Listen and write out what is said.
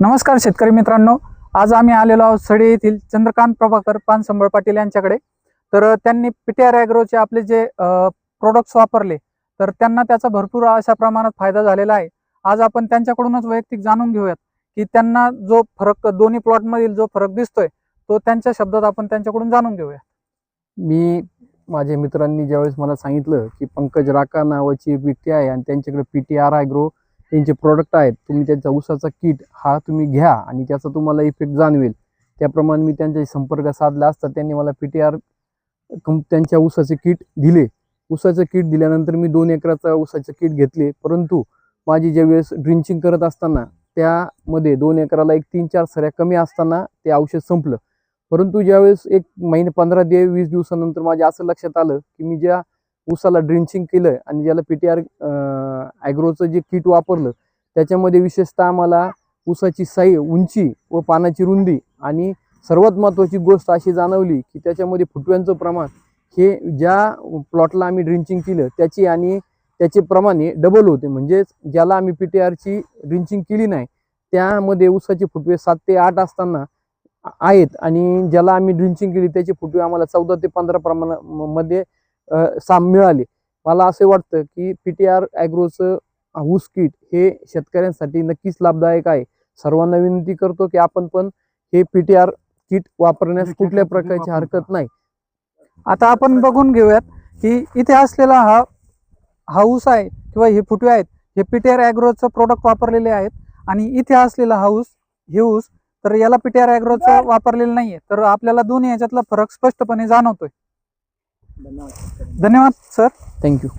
नमस्कार शेतकरी मित्रांनो. आज आम्ही आलेलो आहोत सडे येथील चंद्रकांत प्रभाकर पानसंबळ पाटील यांच्याकडे. तर त्यांनी पीटीआर ॲग्रोचे आपले जे प्रोडक्ट्स वापरले तर त्यांना त्याचा भरपूर अशा प्रमाणात फायदा झालेला आहे. आज आपण त्यांच्याकडूनच वैयक्तिक जाणून घेऊयात की त्यांना जो फरक दोन्ही प्लॉटमधील जो फरक दिसतोय तो त्यांच्या शब्दात आपण त्यांच्याकडून जाणून घेऊया मी माझ्या मित्रांनी ज्यावेळेस मला सांगितलं की पंकज राका नावाची पी टी आहे आणि त्यांच्याकडे पी टी आर ॲग्रो त्यांचे प्रॉडक्ट आहेत तुम्ही त्यांचा ऊसाचा किट हा तुम्ही घ्या आणि त्याचा तुम्हाला इफेक्ट जाणवेल. त्याप्रमाणे मी त्यांच्याशी संपर्क साधला असता त्यांनी मला पी टी आर त्यांच्या ऊसाचे किट दिले. ऊसाचं किट दिल्यानंतर मी दोन एकराचा ऊसाचं किट घेतले. परंतु माझी ज्यावेळेस ड्रिंचिंग करत असताना त्यामध्ये दोन एकराला एक तीन चार सऱ्या कमी असताना ते औषध संपलं. परंतु ज्यावेळेस एक महिने पंधरा ते वीस दिवसानंतर माझ्या असं लक्षात आलं की मी ज्या ऊसाला ड्रिंचिंग केलं आणि ज्याला पी टी आर ॲग्रोचं जे किट वापरलं त्याच्यामध्ये विशेषतः आम्हाला ऊसाची साई उंची व पानाची रुंदी आणि सर्वात महत्त्वाची गोष्ट अशी जाणवली की त्याच्यामध्ये फुटव्यांचं प्रमाण हे ज्या प्लॉटला आम्ही ड्रिंचिंग केलं त्याची आणि त्याचे प्रमाण हे डबल होते. म्हणजेच ज्याला आम्ही पी टी आरची ड्रिंचिंग केली नाही त्यामध्ये ऊसाचे फुटवे सात ते आठ असताना आहेत आणि ज्याला आम्ही ड्रिंचिंग केली त्याचे फुटवे आम्हाला चौदा ते पंधरा प्रमाणा म- मध्ये साम मिळाले. मला असे वाटतं की पी टी आर ॲग्रोचं ऊस किट हे शेतकऱ्यांसाठी नक्कीच लाभदायक आहे. सर्वांना विनंती करतो की आपण पण हे पी टी आर किट वापरण्यास म्हणजे कुठल्या प्रकारची. हरकत नाही. आता आपण बघून घेऊयात की इथे असलेला हा हा ऊस आहे किंवा हे फुटवे आहेत हे पीटीआर ॲग्रोचं प्रोडक्ट वापरलेले आहेत. आणि इथे असलेला हा ऊस हे ऊस तर याला पीटीआर ॲग्रोचं वापरलेलं नाहीये. तर आपल्याला दोन्ही याच्यातला फरक स्पष्टपणे जाणवतोय. धन्यवाद सर. थँक्यू